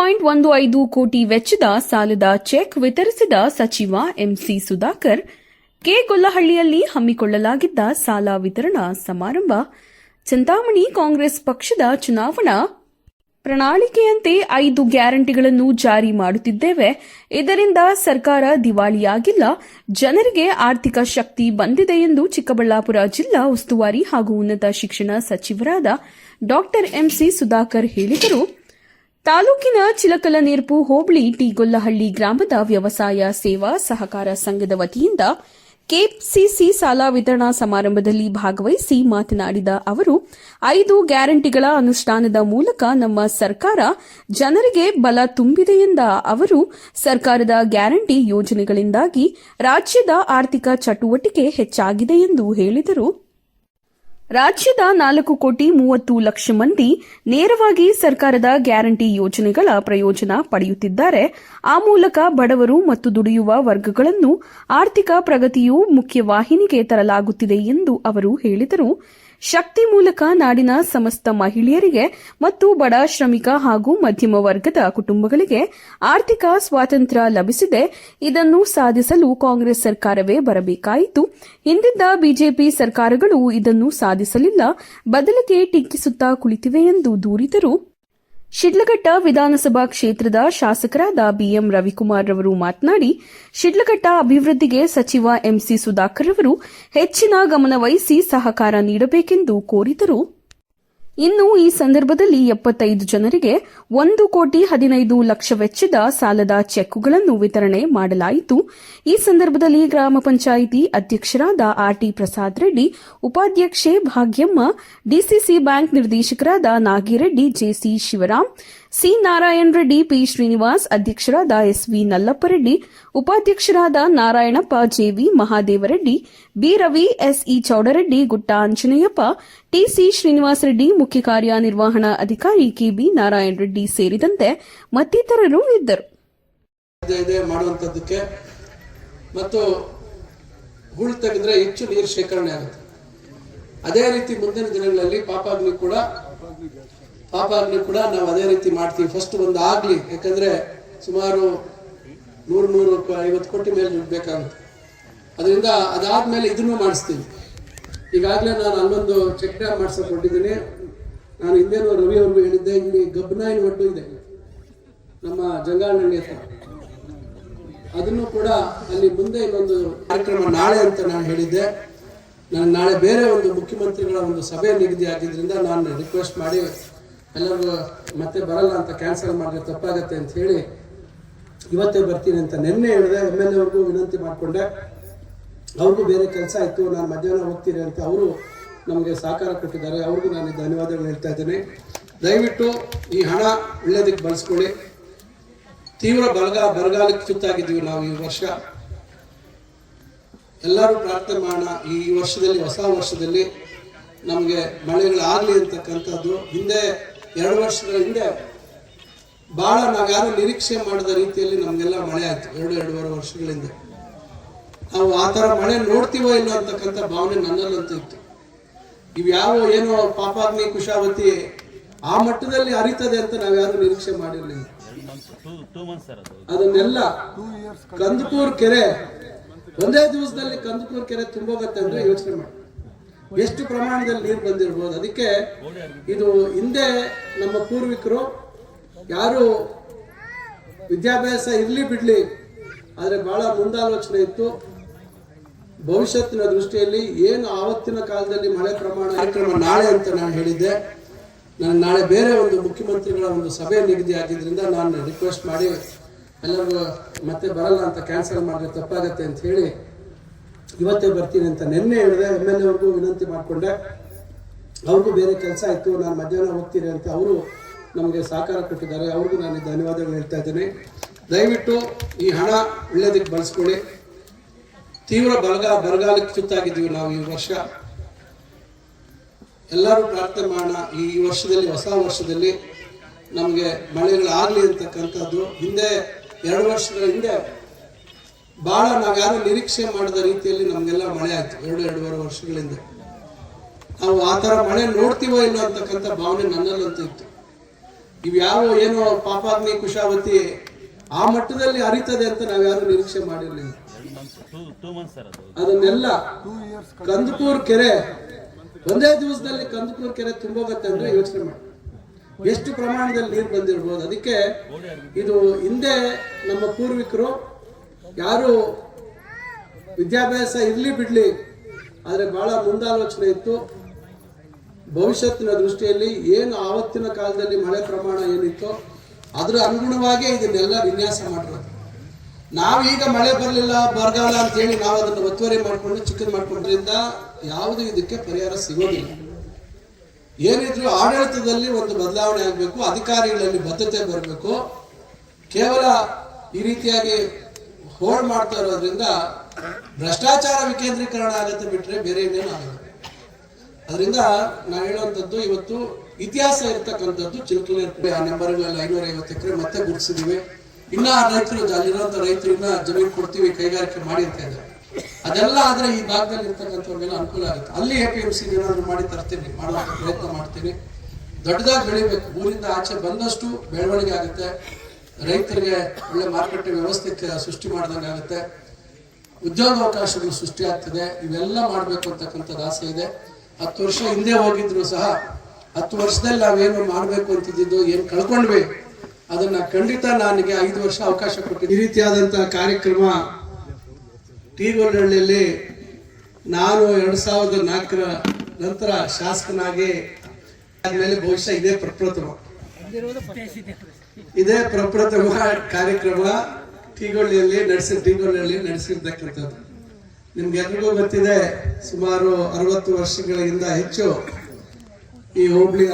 Point ಒಂದು ಐದು ಕೋಟಿ ವೆಚ್ಚದ ಸಾಲದ ಚೆಕ್ ವಿತರಿಸಿದ ಸಚಿವ ಎಂಸಿ ಸುಧಾಕರ್, ಕೆ ಗೊಲ್ಲಹಳ್ಳಿಯಲ್ಲಿ ಹಮ್ಮಿಕೊಳ್ಳಲಾಗಿದ್ದ ಸಾಲ ವಿತರಣಾ ಸಮಾರಂಭ ಚಿಂತಾಮಣಿ ಕಾಂಗ್ರೆಸ್ ಪಕ್ಷದ ಚುನಾವಣಾ ಪ್ರಣಾಳಿಕೆಯಂತೆ ಐದು ಗ್ಯಾರಂಟಿಗಳನ್ನು ಜಾರಿ ಮಾಡುತ್ತಿದ್ದೇವೆ. ಇದರಿಂದ ಸರ್ಕಾರ ದಿವಾಳಿಯಾಗಿಲ್ಲ. ಜನರಿಗೆ ಆರ್ಥಿಕ ಶಕ್ತಿ ಬಂದಿದೆ ಎಂದು ಚಿಕ್ಕಬಳ್ಳಾಪುರ ಜಿಲ್ಲಾ ಉಸ್ತುವಾರಿ ಹಾಗೂ ಉನ್ನತ ಶಿಕ್ಷಣ ಸಚಿವರಾದ ಡಾ ಎಂಸಿ ಸುಧಾಕರ್ ಹೇಳಿದರು. ತಾಲೂಕಿನ ಚಿಲಕಲನೇರ್ಪು ಹೋಬಳಿ ಟಿಗೊಲ್ಲಹಳ್ಳಿ ಗ್ರಾಮದ ವ್ಯವಸಾಯ ಸೇವಾ ಸಹಕಾರ ಸಂಘದ ವತಿಯಿಂದ ಕೆಪಿಸಿಸಿ ಸಾಲ ವಿತರಣಾ ಸಮಾರಂಭದಲ್ಲಿ ಭಾಗವಹಿಸಿ ಮಾತನಾಡಿದ ಅವರು, ಐದು ಗ್ಯಾರಂಟಿಗಳ ಅನುಷ್ಠಾನದ ಮೂಲಕ ನಮ್ಮ ಸರ್ಕಾರ ಜನರಿಗೆ ಬಲ ತುಂಬಿದೆ ಎಂದ ಅವರು, ಸರ್ಕಾರದ ಗ್ಯಾರಂಟಿ ಯೋಜನೆಗಳಿಂದಾಗಿ ರಾಜ್ಯದ ಆರ್ಥಿಕ ಚಟುವಟಿಕೆ ಹೆಚ್ಚಾಗಿದೆ ಎಂದು ಹೇಳಿದರು. ರಾಜ್ಯದ ನಾಲ್ಕು ಕೋಟಿ ಮೂವತ್ತು ಲಕ್ಷ ಮಂದಿ ನೇರವಾಗಿ ಸರ್ಕಾರದ ಗ್ಯಾರಂಟಿ ಯೋಜನೆಗಳ ಪ್ರಯೋಜನ ಪಡೆಯುತ್ತಿದ್ದಾರೆ. ಆ ಮೂಲಕ ಬಡವರು ಮತ್ತು ದುಡಿಯುವ ವರ್ಗಗಳನ್ನು ಆರ್ಥಿಕ ಪ್ರಗತಿಯು ಮುಖ್ಯವಾಹಿನಿಗೆ ತರಲಾಗುತ್ತಿದೆ ಎಂದು ಅವರು ಹೇಳಿದರು. ಶಕ್ತಿ ಮೂಲಕ ನಾಡಿನ ಸಮಸ್ತ ಮಹಿಳೆಯರಿಗೆ ಮತ್ತು ಬಡ ಶ್ರಮಿಕ ಹಾಗೂ ಮಧ್ಯಮ ವರ್ಗದ ಕುಟುಂಬಗಳಿಗೆ ಆರ್ಥಿಕ ಸ್ವಾತಂತ್ರ್ಯ ಲಭಿಸಿದೆ. ಇದನ್ನು ಸಾಧಿಸಲು ಕಾಂಗ್ರೆಸ್ ಸರ್ಕಾರವೇ ಬರಬೇಕಾಯಿತು. ಹಿಂದಿದ್ದ ಬಿಜೆಪಿ ಸರ್ಕಾರಗಳು ಇದನ್ನು ಸಾಧಿಸಲಿಲ್ಲ. ಬದಲಿಗೆ ಟೀಕಿಸುತ್ತಾ ಕುಳಿತಿವೆ ಎಂದು ದೂರಿದರು. ಶಿಡ್ಲಘಟ್ಟ ವಿಧಾನಸಭಾ ಕ್ಷೇತ್ರದ ಶಾಸಕರಾದ ಬಿಎಂ ರವಿಕುಮಾರ್ ರವರು ಮಾತನಾಡಿ, ಶಿಡ್ಲಘಟ್ಟ ಅಭಿವೃದ್ಧಿಗೆ ಸಚಿವ ಎಂಸಿ ಸುಧಾಕರ್ ಅವರು ಹೆಚ್ಚಿನ ಗಮನವಹಿಸಿ ಸಹಕಾರ ನೀಡಬೇಕೆಂದು ಕೋರಿದರು. ಇನ್ನು ಈ ಸಂದರ್ಭದಲ್ಲಿ ಎಪ್ಪತ್ತೈದು ಜನರಿಗೆ ಒಂದು ಕೋಟಿ ಹದಿನೈದು ಲಕ್ಷ ವೆಚ್ಚದ ಸಾಲದ ಚೆಕ್ಗಳನ್ನು ವಿತರಣೆ ಮಾಡಲಾಯಿತು. ಈ ಸಂದರ್ಭದಲ್ಲಿ ಗ್ರಾಮ ಪಂಚಾಯಿತಿ ಅಧ್ಯಕ್ಷರಾದ ಆರ್ಟಿ ಪ್ರಸಾದ್ ರೆಡ್ಡಿ, ಉಪಾಧ್ಯಕ್ಷೆ ಭಾಗ್ಯಮ್ಮ ಡಿಸಿಸಿ ಬ್ಯಾಂಕ್ ನಿರ್ದೇಶಕರಾದ Nagireddy JC Shivaram C Narayana Reddy P Srinivas, ಅಧ್ಯಕ್ಷರಾದ ಎಸ್ ವಿ ನಲ್ಲಪ್ಪರೆಡ್ಡಿ, ಉಪಾಧ್ಯಕ್ಷರಾದ Narayanappa JV Mahadevareddy, B Ravi SE Chowdareddy, Gutta Anjaneyappa TC Srinivasa Reddy ಮುಖ್ಯ ಕಾರ್ಯನಿರ್ವಹಣಾ ಅಧಿಕಾರಿ ಕೆಬಿ ನಾರಾಯಣ ರೆಡ್ಡಿ ಸೇರಿದಂತೆ ಮತ್ತಿತರರು ಇದ್ದರು. ಮತ್ತು ಹುಳ್ ತೆಗೆದ್ರೆ ಹೆಚ್ಚು ನೀರು ಶೇಖರಣೆ ಆಗುತ್ತೆ. ಅದೇ ರೀತಿ ಮುಂದಿನ ದಿನಗಳಲ್ಲಿ ಪಾಪಾಗ್ನಿ ಕೂಡ ಪಾಪಾಗ್ನಿ ಕೂಡ ನಾವು ಅದೇ ರೀತಿ ಮಾಡ್ತೀವಿ. ಫಸ್ಟ್ ಒಂದು ಆಗ್ಲಿ, ಯಾಕಂದ್ರೆ ಸುಮಾರು ನೂರು ನೂರು ಐವತ್ತು ಕೋಟಿ ಮೇಲೆ ಬೇಕಾಗುತ್ತೆ. ಅದರಿಂದ ಅದಾದ್ಮೇಲೆ ಇದನ್ನು ಮಾಡಿಸ್ತೀನಿ ಈಗಾಗಲೇ ನಾನು ಅಲ್ಲೊಂದು ಚೆಕ್ ಡ್ಯಾಮ್ ಮಾಡಿಸ್ಕೊಂಡಿದ್ದೀನಿ ನಾನು ಹಿಂದೇನು ರವಿ ಅವ್ರಿಗೂ ಹೇಳಿದ್ದೆ, ಇಲ್ಲಿ ಗಬ್ನಾಯಿನ ಒಡ್ಡು ಇದೆ. ನಮ್ಮ ಜಂಗಾಳನಹಳ್ಳಿ ಹತ್ರ. ಅದನ್ನು ಕೂಡ ಅಲ್ಲಿ ಮುಂದೆ ಇನ್ನೊಂದು ಕಾರ್ಯಕ್ರಮ ನಾಳೆ ಅಂತ ನಾನು ಹೇಳಿದ್ದೆ. ನಾನು ನಾಳೆ ಬೇರೆ ಒಂದು ಮುಖ್ಯಮಂತ್ರಿಗಳ ಒಂದು ಸಭೆ ನಿಗದಿ ಆಗಿದ್ದರಿಂದ ನಾನು ರಿಕ್ವೆಸ್ಟ್ ಮಾಡಿ ಎಲ್ಲರಿಗೂ ಮತ್ತೆ ಬರಲ್ಲ ಅಂತ ಕ್ಯಾನ್ಸಲ್ ಮಾಡಿದ್ರೆ ತಪ್ಪಾಗತ್ತೆ ಅಂತ ಹೇಳಿ ಇವತ್ತೇ ಬರ್ತೀನಿ ಅಂತ ನಿನ್ನೆ ಹೇಳಿದೆ, ಎಂ ಎಲ್ ಎವ್ರಿಗೂ ವಿನಂತಿ ಮಾಡಿಕೊಂಡೆ. ಅವ್ರಿಗೂ ಬೇರೆ ಕೆಲಸ ಇತ್ತು, ನಾನು ಮಧ್ಯಾಹ್ನ ಹೋಗ್ತೀನಿ ಅಂತ ಅವರು ನಮಗೆ ಸಹಕಾರ ಕೊಟ್ಟಿದ್ದಾರೆ. ಅವ್ರಿಗೂ ನಾನು ಧನ್ಯವಾದಗಳು ಹೇಳ್ತಾ ಇದ್ದೇನೆ. ದಯವಿಟ್ಟು ಈ ಹಣ ಒಳ್ಳೆಯದಕ್ಕೆ ಬಳಸ್ಕೊಳ್ಳಿ. ತೀವ್ರ ಬರಗ ಬರಗಾಲಕ್ಕೆ ತುತ್ತಾಗಿದ್ದೀವಿ ನಾವು ಈ ವರ್ಷ. ಎಲ್ಲರೂ ಪ್ರಾರ್ಥನೆ ಮಾಡೋಣ. ಈ ವರ್ಷದಲ್ಲಿ, ಹೊಸ ವರ್ಷದಲ್ಲಿ ನಮಗೆ ಮಳೆಗಳಾಗಲಿ ಅಂತಕ್ಕಂಥದ್ದು. ಹಿಂದೆ ಎರಡು ವರ್ಷಗಳ ಹಿಂದೆ ಭಾಳ ನಾವ್ಯಾರು ನಿರೀಕ್ಷೆ ಮಾಡಿದ ರೀತಿಯಲ್ಲಿ ನಮಗೆಲ್ಲ ಮಳೆ ಆಯ್ತು. ಎರಡು, ಎರಡೂವರೆ ವರ್ಷಗಳಿಂದ. ನಾವು ಆ ಥರ ಮಳೆ ನೋಡ್ತೀವೋ ಇಲ್ಲ ಅಂತಕ್ಕಂಥ ಭಾವನೆ ನನ್ನಲ್ಲಂತೂ ಇತ್ತು. ಇವ್ಯಾವ ಏನು ಪಾಪಾಗ್ನಿ ಕುಶಾವತಿ ಆ ಮಟ್ಟದಲ್ಲಿ ಹರಿತದೆ ಅಂತ ನಾವ್ಯಾರು ನಿರೀಕ್ಷೆ ಮಾಡಿರಲಿಲ್ಲ. ಅದನ್ನೆಲ್ಲ ಕಂದಕೂರ್ ಕೆರೆ, ಒಂದೇ ದಿವಸದಲ್ಲಿ ಕಂದಕೂರ್ ಕೆರೆ ತುಂಬೋಗತ್ತೆ ಅಂದ್ರೆ ಯೋಚನೆ ಮಾಡಿ. ಎಷ್ಟು ಪ್ರಮಾಣದಲ್ಲಿ ನೀರು ಬಂದಿರ್ಬೋದು. ಅದಕ್ಕೆ ಇದು ಹಿಂದೆ ನಮ್ಮ ಪೂರ್ವಿಕರು ಯಾರು ವಿದ್ಯಾಭ್ಯಾಸ ಇರಲಿ ಬಿಡ್ಲಿ, ಆದರೆ ಬಹಳ ಮುಂದಾಲೋಚನೆ ಇತ್ತು. ಭವಿಷ್ಯತ್ತಿನ ದೃಷ್ಟಿಯಲ್ಲಿ ಏನು ಆವತ್ತಿನ ಕಾಲದಲ್ಲಿ ಮಳೆ ಪ್ರಮಾಣ ಕಾರ್ಯಕ್ರಮ ನಾಳೆ ಅಂತ ನಾನು ಹೇಳಿದ್ದೆ. ನಾನು ನಾಳೆ ಬೇರೆ ಒಂದು ಮುಖ್ಯಮಂತ್ರಿಗಳ ಒಂದು ಸಭೆ ನಿಗದಿ ಆಗಿದ್ದರಿಂದ ನಾನು ರಿಕ್ವೆಸ್ಟ್ ಮಾಡಿ ಎಲ್ಲರಿಗೂ ಮತ್ತೆ ಬರಲ್ಲ ಅಂತ ಕ್ಯಾನ್ಸಲ್ ಮಾಡಿದ್ರೆ ತಪ್ಪಾಗತ್ತೆ ಅಂತ ಹೇಳಿ ಇವತ್ತೇ ಬರ್ತೀನಿ ಅಂತ ನಿನ್ನೆ ಹೇಳಿದೆ ಎಂ ಎಲ್ ಎವ್ರಿಗೂ ವಿನಂತಿ ಮಾಡಿಕೊಂಡೆ. ಅವ್ರಿಗೂ ಬೇರೆ ಕೆಲಸ ಇತ್ತು, ನಾನು ಮಧ್ಯಾಹ್ನ ಹೋಗ್ತೀನಿ ಅಂತ ಅವರು ನಮಗೆ ಸಹಕಾರ ಕೊಟ್ಟಿದ್ದಾರೆ. ಅವ್ರಿಗೂ ನಾನು ಧನ್ಯವಾದಗಳು ಹೇಳ್ತಾ ಇದ್ದೀನಿ. ದಯವಿಟ್ಟು ಈ ಹಣ ಒಳ್ಳೆಯದಕ್ಕೆ ಬಳಸ್ಕೊಳ್ಳಿ. ತೀವ್ರ ಬರಗ ಬರಗಾಲಕ್ಕೆ ತುತ್ತಾಗಿದ್ದೀವಿ ನಾವು ಈ ವರ್ಷ. ಎಲ್ಲರೂ ಪ್ರಾರ್ಥನೆ ಮಾಡೋಣ. ಈ ವರ್ಷದಲ್ಲಿ, ಹೊಸ ವರ್ಷದಲ್ಲಿ ನಮಗೆ ಮಳೆಗಳಾಗಲಿ ಅಂತಕ್ಕಂಥದ್ದು. ಹಿಂದೆ ಎರಡು ವರ್ಷಗಳ ಹಿಂದೆ ಭಾಳ ನಾವ್ಯಾರು ನಿರೀಕ್ಷೆ ಮಾಡಿದ ರೀತಿಯಲ್ಲಿ ನಮಗೆಲ್ಲ ಮಳೆ ಆಯ್ತು. ಎರಡು, ಎರಡೂವರೆ ವರ್ಷಗಳಿಂದ. ನಾವು ಆ ಥರ ಮಳೆ ನೋಡ್ತೀವೋ ಇಲ್ಲ ಅಂತಕ್ಕಂಥ ಭಾವನೆ ನನ್ನಲ್ಲಂತೂ ಇತ್ತು. ಇವ್ಯಾವ ಏನೋ ಪಾಪಾಗ್ನಿ ಕುಶಾವತಿ ಆ ಮಟ್ಟದಲ್ಲಿ ಅರಿತದೆ ಅಂತ ನಾವ್ಯಾರು ನಿರೀಕ್ಷೆ ಮಾಡಿರ್ಲಿಲ್ಲ. ಅದನ್ನೆಲ್ಲ ಕಂದಕೂರ್ ಕೆರೆ, ಒಂದೇ ದಿವಸದಲ್ಲಿ ಕಂದಕೂರ್ ಕೆರೆ ತುಂಬೋಗತ್ತೆ ಅಂದ್ರೆ ಯೋಚನೆ ಮಾಡಿ. ಎಷ್ಟು ಪ್ರಮಾಣದಲ್ಲಿ ನೀರು ಬಂದಿರ್ಬೋದು. ಅದಕ್ಕೆ ಇದು ಹಿಂದೆ ನಮ್ಮ ಪೂರ್ವಿಕರು ಯಾರು ವಿದ್ಯಾಭ್ಯಾಸ ಇರ್ಲಿ ಬಿಡ್ಲಿ, ಆದರೆ ಬಹಳ ಮುಂದಾಲೋಚನೆ ಇತ್ತು. ಭವಿಷ್ಯತ್ತಿನ ದೃಷ್ಟಿಯಲ್ಲಿ ಏನು ಆವತ್ತಿನ ಕಾಲದಲ್ಲಿ ಮಳೆ ಪ್ರಮಾಣ ಏನಿತ್ತು, ಅದರ ಅನುಗುಣವಾಗಿ ಇದನ್ನೆಲ್ಲ ವಿನ್ಯಾಸ ಮಾಡಿರೋದು. ನಾವೀಗ ಮಳೆ ಬರಲಿಲ್ಲ, ಬರಗಾಲ ಅಂತೇಳಿ ನಾವು ಅದನ್ನು ಒತ್ತುವರಿ ಮಾಡಿಕೊಂಡು ಚಿಕ್ಕದು ಮಾಡಿಕೊಂಡ್ರಿಂದ ಯಾವುದು ಇದಕ್ಕೆ ಪರಿಹಾರ ಸಿಗೋದಿಲ್ಲ. ಏನಿದ್ರು ಆಡಳಿತದಲ್ಲಿ ಒಂದು ಬದಲಾವಣೆ ಆಗಬೇಕು, ಅಧಿಕಾರಿಗಳಲ್ಲಿ ಬದ್ಧತೆ ಬರಬೇಕು. ಕೇವಲ ಈ ರೀತಿಯಾಗಿ ಹೋಲ್ಡ್ ಮಾಡ್ತಾ ಇರೋದ್ರಿಂದ ಭ್ರಷ್ಟಾಚಾರ ವಿಕೇಂದ್ರೀಕರಣ ಆಗತ್ತೆ ಬಿಟ್ರೆ ಬೇರೆ ಏನೇನು ಆಗಲ್ಲ. ಅದರಿಂದ ನಾನು ಹೇಳುವಂಥದ್ದು ಇವತ್ತು ಇತಿಹಾಸ ಇರ್ತಕ್ಕಂಥದ್ದು ಚಿಲ್ಕಲೆ ಆ ನಂಬರ್ಗಳಲ್ಲಿ ಐನೂರ ಐವತ್ತು ಎಕರೆ ಮತ್ತೆ ಗುರುತಿಸಿದೀವಿ ಇನ್ನ ರೈತರು ಅಲ್ಲಿರುವಂತ ರೈತರು ಇನ್ನ ಜಮೀನು ಕೊಡ್ತೀವಿ, ಕೈಗಾರಿಕೆ ಮಾಡಿ ಅಂತ ಇದ್ದಾರೆ ಅದೆಲ್ಲ ಆದ್ರೆ ಈ ಭಾಗದಲ್ಲಿ ಇರ್ತಕ್ಕಂಥವ್ರಿಗೆಲ್ಲ ಅನುಕೂಲ ಆಗುತ್ತೆ. ಅಲ್ಲಿ ಎ ಪಿ ಎಂ ಸಿ ಏನಾದ್ರು ಮಾಡಿ ತರ್ತೀನಿ, ಮಾಡುವಂತ ಪ್ರಯತ್ನ ಮಾಡ್ತೀನಿ. ದೊಡ್ಡದಾಗಿ ಬೆಳಿಬೇಕು. ಊರಿಂದ ಆಚೆ ಬಂದಷ್ಟು ಬೆಳವಣಿಗೆ ಆಗುತ್ತೆ. ರೈತರಿಗೆ ಒಳ್ಳೆ ಮಾರುಕಟ್ಟೆ ವ್ಯವಸ್ಥೆ ಸೃಷ್ಟಿ ಮಾಡಿದಂಗೆ ಆಗುತ್ತೆ. ಉದ್ಯೋಗಾವಕಾಶಗಳು ಸೃಷ್ಟಿ ಆಗ್ತದೆ. ಇವೆಲ್ಲ ಮಾಡಬೇಕು ಅಂತಕ್ಕಂಥದ್ದು ಆಸೆ ಇದೆ. ಹತ್ತು ವರ್ಷ ಹಿಂದೆ ಹೋಗಿದ್ರು ಸಹ ಹತ್ತು ವರ್ಷದಲ್ಲಿ ನಾವೇನು ಮಾಡಬೇಕು ಅಂತಿದ್ದು ಏನು ಕಳ್ಕೊಂಡ್ವಿ? ಅದನ್ನ ಖಂಡಿತ ನನಗೆ ಐದು ವರ್ಷ ಅವಕಾಶ ಕೊಟ್ಟಿದ್ದೆ ಈ ರೀತಿಯಾದಂತಹ ಕಾರ್ಯಕ್ರಮ ಟಿಗೊಂಡಹಳ್ಳಿಯಲ್ಲಿ ನಾನು ಎರಡು ಸಾವಿರದ ನಾಲ್ಕರ ನಂತರ ಶಾಸಕನಾಗಿ ಆದ್ಮೇಲೆ ಬಹುಶಃ ಇದೇ ಪ್ರಪ್ರಥಮ. ಇದೇ ಪ್ರಪ್ರಥಮ ಕಾರ್ಯಕ್ರಮ ಟಿಗೊಳ್ಳಿಯಲ್ಲಿ ನಡೆಸಿ ಟಿಗೊಳ್ಳಿಯಲ್ಲಿ ನಡೆಸಿರ್ತಕ್ಕಂಥದ್ದು. ನಿಮ್ಗೆಲ್ರಿಗೂ ಗೊತ್ತಿದೆ, ಸುಮಾರು ಅರವತ್ತು ವರ್ಷಗಳಿಂದ ಹೆಚ್ಚು ಈ ಹೋಬಳಿಯ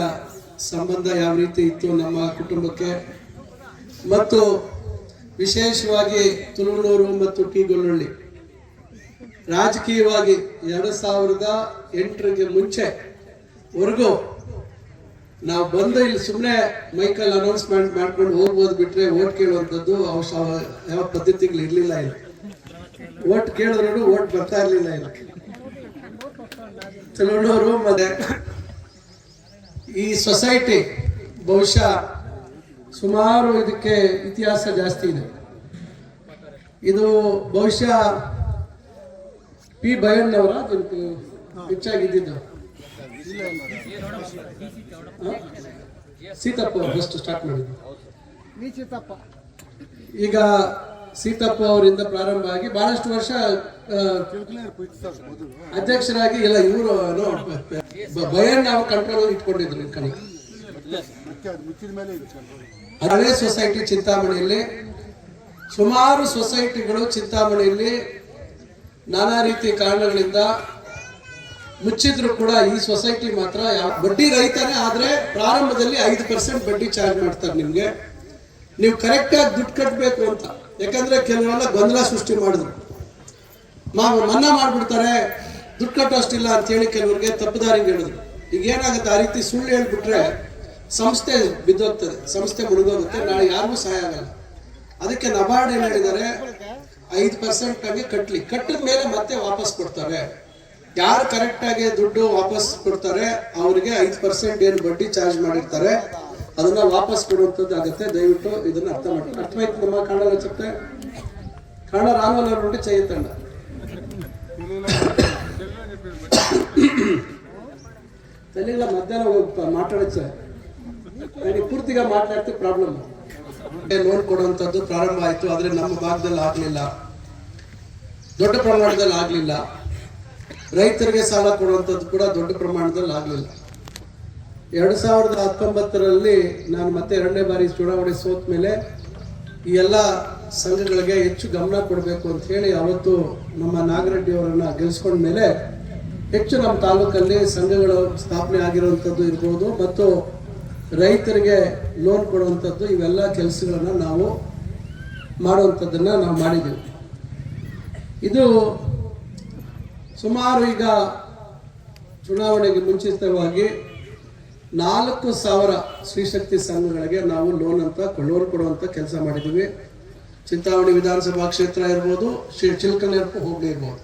ಸಂಬಂಧ ಯಾವ ರೀತಿ ಇತ್ತು ನಮ್ಮ ಕುಟುಂಬಕ್ಕೆ. ಮತ್ತು ವಿಶೇಷವಾಗಿ ತುಳುನೂರು ಮತ್ತು ಟಿಗೊಳ್ಳಳ್ಳಿ. ರಾಜಕೀಯವಾಗಿ ಎರಡು ಸಾವಿರದ ಎಂಟರಿಗೆ ಮುಂಚೆ, ವರೆಗೂ ನಾವು ಬಂದು ಇಲ್ಲಿ ಸುಮ್ಮನೆ ಮೈಕಲ್ ಅನೌನ್ಸ್ಮೆಂಟ್ ಮಾಡ್ಕೊಂಡು ಹೋಗ್ಬೋದು ಬಿಟ್ರೆ ಓಟ್ ಕೇಳುವಂಥದ್ದು ಅವಶ ಯಾವ ಪದ್ಧತಿಗಳು ಇರಲಿಲ್ಲ ಇಲ್ಲ. ಓಟ್ ಕೇಳಿದ್ರು ಓಟ್ ಬರ್ತಾ ಇರಲಿಲ್ಲ ಇಲ್ಲ. ತುಳುನೂರು ಮತ್ತೆ ಈ ಸೊಸೈಟಿ ಬಹುಶಃ ಸುಮಾರು ಇದಕ್ಕೆ ಇತಿಹಾಸ ಜಾಸ್ತಿ ಇದೆ. ಇದು ಬಹುಶಃ ಪಿ ಬಯಣ್ಣವರ ಹೆಚ್ಚಾಗಿದ್ದಿದ್ದು? ಸೀತಪ್ಪ ಫಸ್ಟ್ ಸ್ಟಾರ್ಟ್ ಮಾಡಿದ್ರು ಈಗ ಸೀತಪ್ಪ ಅವರಿಂದ ಪ್ರಾರಂಭ ಆಗಿ ಬಹಳಷ್ಟು ವರ್ಷ ಅಧ್ಯಕ್ಷರಾಗಿ ಎಲ್ಲ ಇವರು ಭಯನ್ನ ನಾವು ಕಂಟ್ರೋಲ್ ಇಟ್ಕೊಂಡಿದ್ರು ಕಣಿ. ಹಳೆ ಸೊಸೈಟಿ ಚಿಂತಾಮಣಿಯಲ್ಲಿ ಸುಮಾರು ಸೊಸೈಟಿಗಳು ಚಿಂತಾಮಣಿಯಲ್ಲಿ ನಾನಾ ರೀತಿ ಕಾರಣಗಳಿಂದ ಮುಚ್ಚಿದ್ರು ಕೂಡ ಈ ಸೊಸೈಟಿ ಮಾತ್ರ ಬಡ್ಡಿ ರೈತನೇ ಆದ್ರೆ ಪ್ರಾರಂಭದಲ್ಲಿ ಐದು ಪರ್ಸೆಂಟ್ ಬಡ್ಡಿ ಚಾರ್ಜ್ ಮಾಡ್ತಾರೆ ನಿಮ್ಗೆ. ನೀವು ಕರೆಕ್ಟಾಗಿ ದುಡ್ಡು ಕಟ್ಟಬೇಕು ಅಂತ. ಯಾಕಂದ್ರೆ ಕೆಲವೆಲ್ಲ ಗೊಂದಲ ಸೃಷ್ಟಿ ಮಾಡಿದ್ರು. ನಾವು ಮನ್ನಾ ಮಾಡ್ಬಿಡ್ತಾರೆ, ದುಡ್ಡು ಕಟ್ಟೋಷ್ಟಿಲ್ಲ ಅಂತ ಹೇಳಿ ಕೆಲವರಿಗೆ ತಪ್ಪುದಾರಿಗೆ ಹೇಳಿದ್ರು. ಈಗ ಏನಾಗುತ್ತೆ? ಆ ರೀತಿ ಸುಳ್ಳು ಹೇಳ್ಬಿಟ್ರೆ ಸಂಸ್ಥೆ ಬಿದ್ದೋಗ್ತದೆ, ಸಂಸ್ಥೆ ಮುಳುಗೋಗುತ್ತೆ, ನಾಳೆ ಯಾರಿಗೂ ಸಹಾಯ ಆಗಲ್ಲ. ಅದಕ್ಕೆ ನಬಾರ್ಡ್ ಏನ್ ಹೇಳಿದ್ದಾರೆ? ಐದು ಪರ್ಸೆಂಟ್ ಆಗಿ ಕಟ್ಲಿ. ಕಟ್ಟಿದ ಮೇಲೆ ಮತ್ತೆ ವಾಪಸ್ ಕೊಡ್ತಾರೆ. ಯಾರು ಕರೆಕ್ಟ್ ಆಗಿ ದುಡ್ಡು ವಾಪಸ್ ಕೊಡ್ತಾರೆ, ಅವರಿಗೆ ಐದು ಪರ್ಸೆಂಟ್ ಏನು ಬಡ್ಡಿ ಚಾರ್ಜ್ ಮಾಡಿರ್ತಾರೆ, ಅದನ್ನ ವಾಪಸ್ ಕೊಡುವಂಥದ್ದು ಆಗುತ್ತೆ. ದಯವಿಟ್ಟು ಇದನ್ನ ಅರ್ಥ ಮಾಡ್ತಾರೆ ಅರ್ಥವಾಯ್ತು ನಮ್ಮ ಕನ್ನಡ ರಚತೆ ಕನ್ನಡ ರಾಮಲ್ಲ ನೋಡಿ ತಲೆಲ್ಲ ಮಧ್ಯಾಹ್ನ ಹೋಗಿ ಮಾತಾಡಚ್ಚ ನನಗೆ ಪೂರ್ತಿಗ ಮಾತಾಡ್ತಿ ಪ್ರಾಬ್ಲಮ್ ಲೋನ್ ಕೊಡುವಂಥದ್ದು ಪ್ರಾರಂಭ ಆಯಿತು, ಆದರೆ ನಮ್ಮ ಭಾಗದಲ್ಲಿ ಆಗಲಿಲ್ಲ. ದೊಡ್ಡ ಪ್ರಮಾಣದಲ್ಲಿ ಆಗಲಿಲ್ಲ. ರೈತರಿಗೆ ಸಾಲ ಕೊಡುವಂಥದ್ದು ಕೂಡ ದೊಡ್ಡ ಪ್ರಮಾಣದಲ್ಲಿ ಆಗಲಿಲ್ಲ. ಎರಡು ಸಾವಿರದ ಹತ್ತೊಂಬತ್ತರಲ್ಲಿ ನಾನು ಮತ್ತೆ ಎರಡನೇ ಬಾರಿ ಚುನಾವಣೆ ಸೋತ ಮೇಲೆ ಈ ಎಲ್ಲ ಸಂಘಗಳಿಗೆ ಹೆಚ್ಚು ಗಮನ ಕೊಡಬೇಕು ಅಂತ ಹೇಳಿ ಅವತ್ತು ನಮ್ಮ ನಾಗರೆಡ್ಡಿ ಅವರನ್ನ ಗೆಲ್ಸ್ಕೊಂಡ ಮೇಲೆ ಹೆಚ್ಚು ನಮ್ಮ ತಾಲೂಕಲ್ಲಿ ಸಂಘಗಳು ಸ್ಥಾಪನೆ ಆಗಿರುವಂಥದ್ದು ಇರ್ಬೋದು ಮತ್ತು ರೈತರಿಗೆ ಲೋನ್ ಕೊಡುವಂಥದ್ದು ಇವೆಲ್ಲ ಕೆಲಸಗಳನ್ನು ನಾವು ಮಾಡುವಂಥದ್ದನ್ನು ನಾವು ಮಾಡಿದ್ದೀವಿ. ಇದು ಸುಮಾರು ಈಗ ಚುನಾವಣೆಗೆ ಮುಂಚಿತವಾಗಿ ನಾಲ್ಕು ಸಾವಿರ ಸ್ತ್ರೀಶಕ್ತಿ ಸಂಘಗಳಿಗೆ ನಾವು ಲೋನ್ ಅಂತ ಲೋನ್ ಕೊಡುವಂತ ಕೆಲಸ ಮಾಡಿದ್ದೀವಿ. ಚಿಂತಾಮಣಿ ವಿಧಾನಸಭಾ ಕ್ಷೇತ್ರ ಇರ್ಬೋದು, ಶ್ರೀ ಚಿಲ್ಕನೆ ಹೋಗ್ಲಿ ಇರ್ಬೋದು.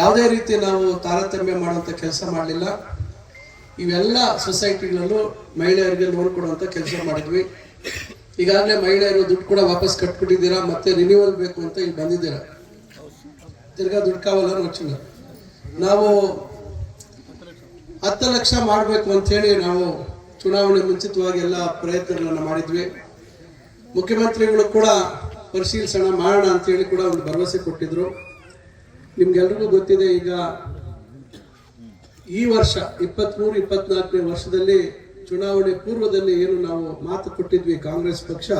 ಯಾವುದೇ ರೀತಿ ನಾವು ತಾರತಮ್ಯ ಮಾಡುವಂಥ ಕೆಲಸ ಮಾಡಲಿಲ್ಲ. ಇವೆಲ್ಲ ಸೊಸೈಟಿಗಳಲ್ಲೂ ಮಹಿಳೆಯರಿಗೆ ಲೋನ್ ಕೊಡುವಂತ ಕೆಲಸ ಮಾಡಿದ್ವಿ. ಈಗಾಗಲೇ ಮಹಿಳೆಯರು ದುಡ್ಡು ಕೂಡ ವಾಪಸ್ ಕಟ್ಬಿಟ್ಟಿದ್ದೀರಾ, ಮತ್ತೆ ರಿನ್ಯೂವಲ್ ಬೇಕು ಅಂತ ಇಲ್ಲಿ ಬಂದಿದ್ದೀರಾ. ತಿರ್ಗಾ ದುಡ್ಡು ಕಾವಲ್ಲ ನಾವು ಹತ್ತು ಲಕ್ಷ ಮಾಡಬೇಕು ಅಂತ ಹೇಳಿ ನಾವು ಚುನಾವಣೆ ಮುಂಚಿತವಾಗಿ ಎಲ್ಲ ಪ್ರಯತ್ನಗಳನ್ನು ಮಾಡಿದ್ವಿ. ಮುಖ್ಯಮಂತ್ರಿಗಳು ಕೂಡ ಪರಿಶೀಲಿಸೋಣ, ಮಾಡೋಣ ಅಂತ ಹೇಳಿ ಕೂಡ ಒಂದು ಭರವಸೆ ಕೊಟ್ಟಿದ್ರು. ನಿಮ್ಗೆಲ್ರಿಗೂ ಗೊತ್ತಿದೆ, ಈಗ ಈ ವರ್ಷ, ಇಪ್ಪತ್ಮೂರು, ಇಪ್ಪತ್ನಾಲ್ಕನೇ ವರ್ಷದಲ್ಲಿ ಚುನಾವಣೆ ಪೂರ್ವದಲ್ಲಿ ಏನು ನಾವು ಮಾತು ಕೊಟ್ಟಿದ್ವಿ ಕಾಂಗ್ರೆಸ್ ಪಕ್ಷ,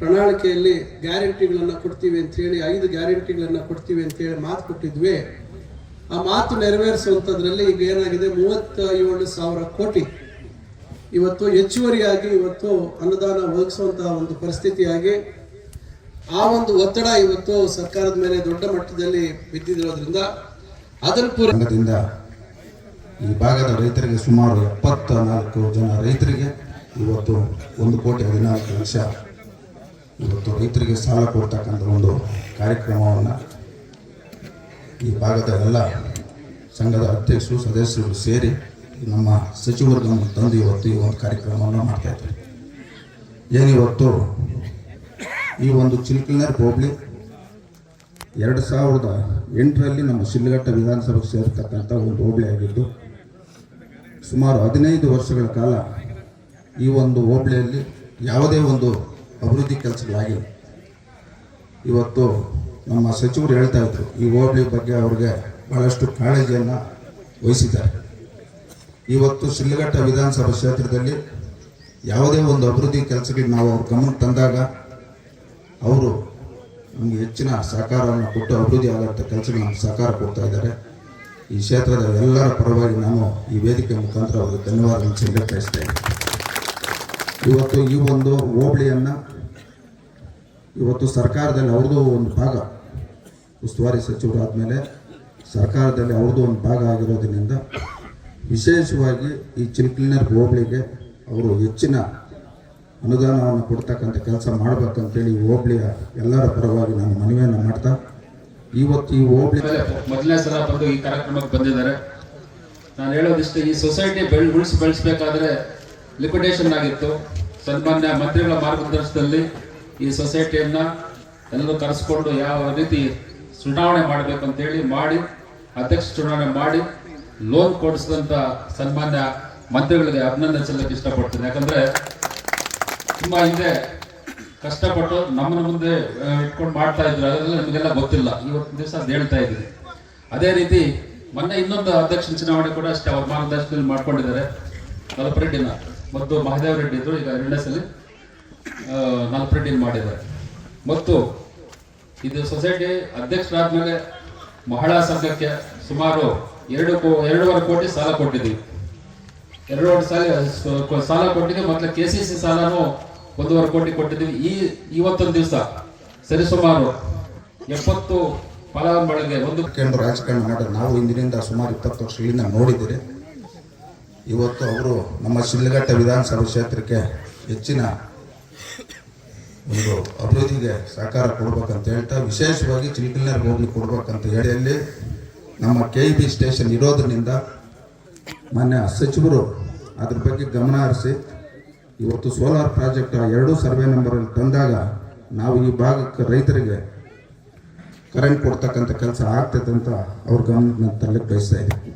ಪ್ರಣಾಳಿಕೆಯಲ್ಲಿ ಗ್ಯಾರಂಟಿಗಳನ್ನು ಕೊಡ್ತೀವಿ ಅಂತ ಹೇಳಿ, ಐದು ಗ್ಯಾರಂಟಿಗಳನ್ನು ಕೊಡ್ತೀವಿ ಅಂತ ಹೇಳಿ ಮಾತು ಕೊಟ್ಟಿದ್ವಿ. ಆ ಮಾತು ನೆರವೇರಿಸುವಂಥದ್ರಲ್ಲಿ ಈಗ ಏನಾಗಿದೆ? ಮೂವತ್ತ ಏಳು ಸಾವಿರ ಕೋಟಿ. ಇವತ್ತು ಹೆಚ್ಚುವರಿಯಾಗಿ ಇವತ್ತು ಅನುದಾನ ಒದಗಿಸುವಂತಹ ಒಂದು ಪರಿಸ್ಥಿತಿಯಾಗಿ ಆ ಒಂದು ಒತ್ತಡ ಇವತ್ತು ಸರ್ಕಾರದ ಮೇಲೆ ದೊಡ್ಡ ಮಟ್ಟದಲ್ಲಿ ಬಿದ್ದಿರೋದ್ರಿಂದ ಅದರ ಪೂರ್ವದಿಂದ ಈ ಭಾಗದ ರೈತರಿಗೆ ಸುಮಾರು ಎಪ್ಪತ್ತ ನಾಲ್ಕು ಜನ ರೈತರಿಗೆ ಇವತ್ತು ಒಂದು ಕೋಟಿ ಹದಿನಾಲ್ಕು ಲಕ್ಷ ಇವತ್ತು ರೈತರಿಗೆ ಸಾಲ ಕೊಡ್ತಕ್ಕಂಥ ಒಂದು ಕಾರ್ಯಕ್ರಮವನ್ನು ಈ ಭಾಗದ ಎಲ್ಲ ಸಂಘದ ಅಧ್ಯಕ್ಷರು, ಸದಸ್ಯರು ಸೇರಿ ನಮ್ಮ ಸಚಿವರು, ನಮ್ಮ ತಂದು ಇವತ್ತು ಈ ಒಂದು ಕಾರ್ಯಕ್ರಮವನ್ನು ಮಾಡ್ತಾ ಇದ್ದಾರೆ. ಏನಿವತ್ತು ಈ ಒಂದು ಚಿಲ್ಕಲ್ನರ್ ಹೋಬಳಿ ಎರಡು ಸಾವಿರದ ಎಂಟರಲ್ಲಿ ನಮ್ಮ ಶಿಡ್ಲಘಟ್ಟ ವಿಧಾನಸಭೆಗೆ ಸೇರ್ತಕ್ಕಂಥ ಒಂದು ಹೋಬಳಿ ಆಗಿದ್ದು, ಸುಮಾರು ಹದಿನೈದು ವರ್ಷಗಳ ಕಾಲ ಈ ಒಂದು ಹೋಬಳಿಯಲ್ಲಿ ಯಾವುದೇ ಒಂದು ಅಭಿವೃದ್ಧಿ ಕೆಲಸಗಳಾಗಿಲ್ಲ. ಇವತ್ತು ನಮ್ಮ ಸಚಿವರು ಹೇಳ್ತಾ ಇದ್ರು, ಈ ಹೋಬಳಿ ಬಗ್ಗೆ ಅವ್ರಿಗೆ ಬಹಳಷ್ಟು ಕಾಳಜಿಯನ್ನು ವಹಿಸಿದ್ದಾರೆ. ಇವತ್ತು ಸಿಲ್ಲಘಟ್ಟ ವಿಧಾನಸಭಾ ಕ್ಷೇತ್ರದಲ್ಲಿ ಯಾವುದೇ ಒಂದು ಅಭಿವೃದ್ಧಿ ಕೆಲಸಗಳಿಗೆ ನಾವು ಅವ್ರ ಗಮನಕ್ಕೆ ತಂದಾಗ ಅವರು ನಮಗೆ ಹೆಚ್ಚಿನ ಸಹಕಾರವನ್ನು ಕೊಟ್ಟು ಅಭಿವೃದ್ಧಿ ಆಗುವಂಥ ನಮ್ಗೆ ಸಹಕಾರ ಕೊಡ್ತಾ ಇದ್ದಾರೆ. ಈ ಕ್ಷೇತ್ರದ ಎಲ್ಲರ ಪರವಾಗಿ ನಾನು ಈ ವೇದಿಕೆ ಮುಖಾಂತರ ಅವರಿಗೆ ಧನ್ಯವಾದಗಳನ್ನು ಸಂಘಟಿಸ್ತೇನೆ ಇವತ್ತು ಈ ಒಂದು ಹೋಬಳಿಯನ್ನು ಇವತ್ತು ಸರ್ಕಾರದಲ್ಲಿ ಅವ್ರದ್ದು ಒಂದು ಭಾಗ ಉಸ್ತುವಾರಿ ಸಚಿವರು ಆದಮೇಲೆ ಸರ್ಕಾರದಲ್ಲಿ ಅವ್ರದ್ದು ಒಂದು ಭಾಗ ಆಗಿರೋದ್ರಿಂದ ವಿಶೇಷವಾಗಿ ಈ ಚಿಲ್ ಕ್ಲೀನರ್ ಹೋಬಳಿಗೆ ಅವರು ಹೆಚ್ಚಿನ ಅನುದಾನವನ್ನು ಕೊಡ್ತಕ್ಕಂಥ ಕೆಲಸ ಮಾಡಬೇಕಂತೇಳಿ ಈ ಹೋಬಳಿಯ ಎಲ್ಲರ ಪರವಾಗಿ ನಾನು ಮನವಿಯನ್ನು ಮಾಡ್ತಾ, ಇವತ್ತು ಈ ಹೋಬಳಿ ಮೊದಲನೇ ಸಲ ಬಂದು ಈ ಕಾರ್ಯಕ್ರಮಕ್ಕೆ ಬಂದಿದ್ದಾರೆ. ನಾನು ಹೇಳೋದಿಷ್ಟು ಈ ಸೊಸೈಟಿ ಬೆಳ್, ಉಳಿಸಿ ಬೆಳೆಸಬೇಕಾದ್ರೆ ಲಿಕ್ವಿಡೇಷನ್ ಆಗಿತ್ತು. ಸನ್ಮಾನ್ಯ ಮಂತ್ರಿಗಳ ಮಾರ್ಗದರ್ಶನದಲ್ಲಿ ಈ ಸೊಸೈಟಿಯನ್ನು ಎಲ್ಲರೂ ಕರೆಸ್ಕೊಂಡು ಯಾವ ರೀತಿ ಚುನಾವಣೆ ಮಾಡಬೇಕಂತೇಳಿ ಮಾಡಿ, ಅಧ್ಯಕ್ಷ ಚುನಾವಣೆ ಮಾಡಿ ಲೋನ್ ಕೊಡಿಸಿದಂಥ ಸನ್ಮಾನ್ಯ ಮಂತ್ರಿಗಳಿಗೆ ಅಭಿನಂದನೆ ಸಲ್ಲಕ್ಕೆ ಇಷ್ಟಪಡ್ತೀನಿ. ಯಾಕಂದ್ರೆ ತುಂಬಾ ಹಿಂದೆ ಕಷ್ಟಪಟ್ಟು ನಮ್ಮನ್ನ ಮುಂದೆ ಇಟ್ಕೊಂಡು ಮಾಡ್ತಾ ಇದ್ರು. ಅದೆಲ್ಲ ನಿಮಗೆಲ್ಲ ಗೊತ್ತಿಲ್ಲ. ಇವತ್ತು ದಿವಸ ಅದು ಹೇಳ್ತಾ ಇದ್ದೀನಿ. ಅದೇ ರೀತಿ ಮೊನ್ನೆ ಇನ್ನೊಂದು ಅಧ್ಯಕ್ಷ ಚುನಾವಣೆ ಕೂಡ ಅಷ್ಟೇ ಅವ್ರ ಮಾರ್ಗದರ್ಶನದಲ್ಲಿ ಮಾಡ್ಕೊಂಡಿದ್ದಾರೆ. ನಲಪರೆಡ್ಡಿನ ಮತ್ತು ಮಹದೇವ ರೆಡ್ಡಿ ಇದ್ರು, ಈಗ ಎರಡನೇ ಸಲ ಮಾಡಿದ್ದಾರೆ. ಮತ್ತು ಇದು ಸೊಸೈಟಿ ಅಧ್ಯಕ್ಷರಾದ್ಮೇಲೆ ಮಹಿಳಾ ಸಂಘಕ್ಕೆ ಸುಮಾರು ಎರಡು ಎರಡೂವರೆ ಕೋಟಿ ಸಾಲ ಕೊಟ್ಟಿದ್ದೀವಿ ಎರಡೂವರೆ ಸಾಲ ಸಾಲ ಕೊಟ್ಟಿದ್ದೀವಿ ಮತ್ತೆ ಕೆ ಸಿ ಸಿ ಸಾಲನೂ ಒಂದೂವರೆ ಕೋಟಿ ಕೊಟ್ಟಿದ್ದೀವಿ ಈ, ಇವತ್ತೊಂದು ದಿವಸ ಸರಿಸುಮಾರು ಎಪ್ಪತ್ತು ಫಲಾನುಭವಿಗಳಿಗೆ ಒಂದು ಕೇಂದ್ರ ರಾಜಕಾರಣ ಮಾಡಿದ್ರೆ ನಾವು ಇಂದಿನಿಂದ ಸುಮಾರು ಇಪ್ಪತ್ತು ವರ್ಷಗಳಿಂದ ನೋಡಿದ್ದೀರಿ. ಇವತ್ತು ಅವರು ನಮ್ಮ ಶಿಲ್ಲಘಟ್ಟ ವಿಧಾನಸಭಾ ಕ್ಷೇತ್ರಕ್ಕೆ ಹೆಚ್ಚಿನ ಒಂದು ಅಭಿವೃದ್ಧಿಗೆ ಸಹಕಾರ ಕೊಡ್ಬೇಕಂತ ಹೇಳ್ತಾ ವಿಶೇಷವಾಗಿ ಚಿಲ್ಕಲ್ನರ್ ಹೋಗಿ ಕೊಡ್ಬೇಕಂತ ಹೇಳಿ ಅಲ್ಲಿ ನಮ್ಮ ಕೆ ಬಿ ಸ್ಟೇಷನ್ ಇರೋದ್ರಿಂದ ಮಾನ್ಯ ಸಚಿವರು ಅದ್ರ ಬಗ್ಗೆ ಗಮನ ಹರಿಸಿ, ಇವತ್ತು ಸೋಲಾರ್ ಪ್ರಾಜೆಕ್ಟ್ ಎರಡೂ ಸರ್ವೆ ನಂಬರಲ್ಲಿ ತಂದಾಗ ನಾವು ಈ ಭಾಗಕ್ಕೆ ರೈತರಿಗೆ ಕರೆಂಟ್ ಕೊಡ್ತಕ್ಕಂಥ ಕೆಲಸ ಆಗ್ತದೆ ಅಂತ ಅವ್ರ ಗಮನ ತರಲಿಕ್ಕೆ ಬಯಸ್ತಾ ಇದ್ದೀನಿ.